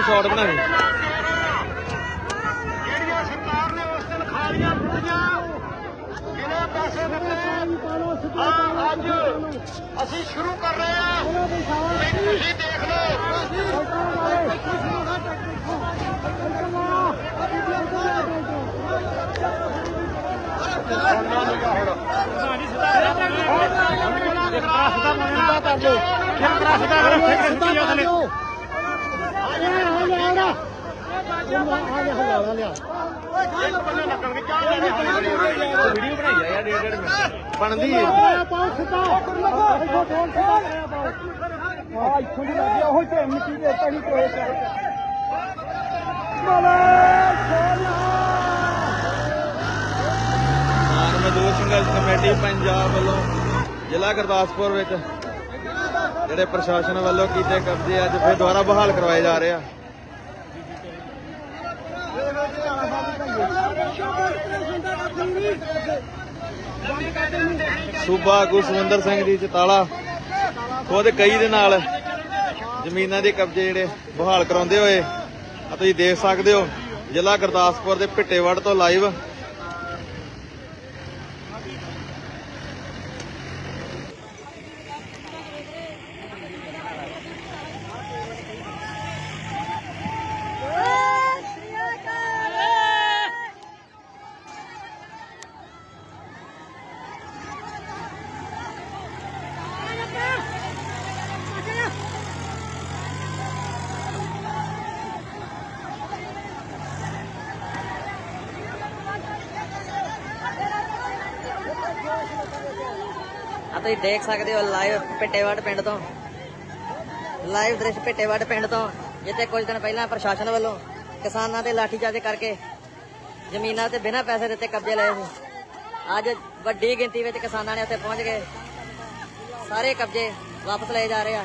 Shot ਬਣਾਏ ਜਿਹੜੀਆਂ ਸਰਕਾਰ ਨੇ ਉਸ ਦਿਨ ਖਾਲੀਆਂ ਪੁੱਟੀਆਂ ਕਿਹਨੇ ਪੈਸੇ ਦਿੱਤੇ ਆ ਅੱਜ ਅਸੀਂ ਸ਼ੁਰੂ ਕਰ ਰਹੇ ਹਾਂ ਤੁਸੀਂ ਦੇਖ ਲਓ ਵੀਡੀਓ ਬਣਾਈ ਆ ਯਾਰ ਡੇਢ ਡੇਢ ਮਿੰਟ ਬਣਦੀ ਹੈ ਆ ਇੱਥੋਂ ਦੀ ਲੱਗੀ ਉਹ ਤੇ ਮਿੱਟੀ ਦੇ ਤਣੀ ਕੋਏ ਕਿਸਾਨ ਮਜ਼ਦੂਰ ਸੰਘਰਸ਼ ਕਮੇਟੀ ਪੰਜਾਬ ਵੱਲੋਂ ਜ਼ਿਲ੍ਹਾ ਗੁਰਦਾਸਪੁਰ ਵਿੱਚ ਜਿਹੜੇ ਪ੍ਰਸ਼ਾਸਨ ਵੱਲੋਂ ਕੀਤੇ ਕਬਜ਼ੇ ਅੱਜ ਫਿਰ ਦੁਬਾਰਾ ਬਹਾਲ ਕਰਵਾਏ ਜਾ ਰਹੇ ਆ। ਸੂਬਾ ਆਗੂ ਸੁਰਿੰਦਰ ਸਿੰਘ ਜੀ ਚਤਾਲਾ, ਖੁਦ ਕਈ ਦੇ ਨਾਲ ਜ਼ਮੀਨਾਂ ਦੇ ਕਬਜ਼ੇ ਜਿਹੜੇ ਬਹਾਲ ਕਰਾਉਂਦੇ ਹੋਏ ਆ ਤੁਸੀਂ ਦੇਖ ਸਕਦੇ ਹੋ, ਜ਼ਿਲ੍ਹਾ ਗੁਰਦਾਸਪੁਰ ਦੇ ਭਿੱਟੇਵੜ ਤੋਂ ਲਾਈਵ ਆ ਤੁਸੀਂ ਦੇਖ ਸਕਦੇ ਹੋ ਲਾਈਵ ਪਿੱਟੇਵਾੜ ਪਿੰਡ ਤੋਂ। ਲਾਈਵ ਦ੍ਰਿਸ਼ ਪਿੱਟੇਵਾੜ ਪਿੰਡ ਤੋਂ, ਜਿੱਥੇ ਕੁਝ ਦਿਨ ਪਹਿਲਾਂ ਪ੍ਰਸ਼ਾਸਨ ਵੱਲੋਂ ਕਿਸਾਨਾਂ ਤੇ ਲਾਠੀਚਾਰਜ ਕਰਕੇ ਜ਼ਮੀਨਾਂ ਤੇ ਬਿਨਾਂ ਪੈਸੇ ਦਿੱਤੇ ਕਬਜ਼ੇ ਲਏ ਸੀ। ਅੱਜ ਵੱਡੀ ਗਿਣਤੀ ਵਿੱਚ ਕਿਸਾਨਾਂ ਨੇ ਉੱਥੇ ਪਹੁੰਚ ਕੇ ਸਾਰੇ ਕਬਜ਼ੇ ਵਾਪਸ ਲਏ ਜਾ ਰਹੇ ਆ।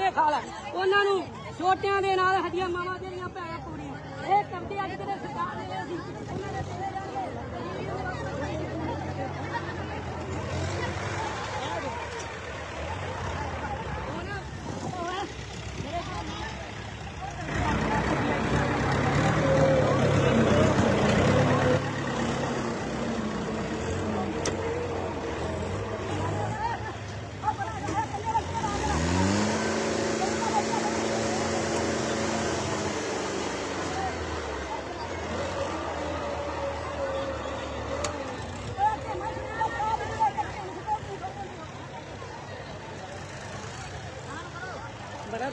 ਕਿਤੇ ਕਿਤੇ ਉਹਨਾਂ ਨੂੰ ਛੋਟਿਆਂ ਦੇ ਨਾਲ ਸਾਡੀਆਂ ਮਾਵਾਂ ਜਿਹੜੀਆਂ ਭੈਣਾਂ ਕੁੜੀਆਂ। ਇਹ ਕਬਜ਼ੇ ਅੱਜ ਕਿਤੇ ਸਰਕਾਰ para